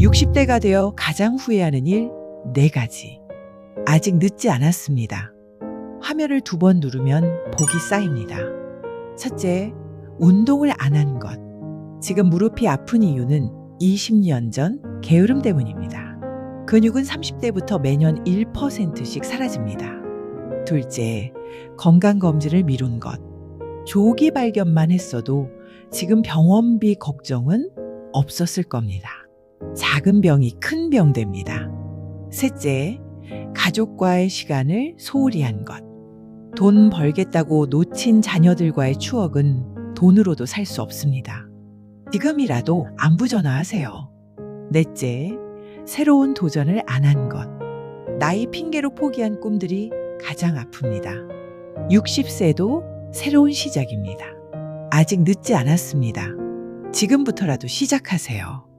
60대가 되어 가장 후회하는 일 4가지. 아직 늦지 않았습니다. 화면을 두 번 누르면 복이 쌓입니다. 첫째, 운동을 안 한 것. 지금 무릎이 아픈 이유는 20년 전 게으름 때문입니다. 근육은 30대부터 매년 1%씩 사라집니다. 둘째, 건강검진을 미룬 것. 조기 발견만 했어도 지금 병원비 걱정은 없었을 겁니다. 작은 병이 큰 병 됩니다. 셋째, 가족과의 시간을 소홀히 한 것. 돈 벌겠다고 놓친 자녀들과의 추억은 돈으로도 살 수 없습니다. 지금이라도 안부 전화하세요. 넷째, 새로운 도전을 안 한 것. 나이 핑계로 포기한 꿈들이 가장 아픕니다. 60세도 새로운 시작입니다. 아직 늦지 않았습니다. 지금부터라도 시작하세요.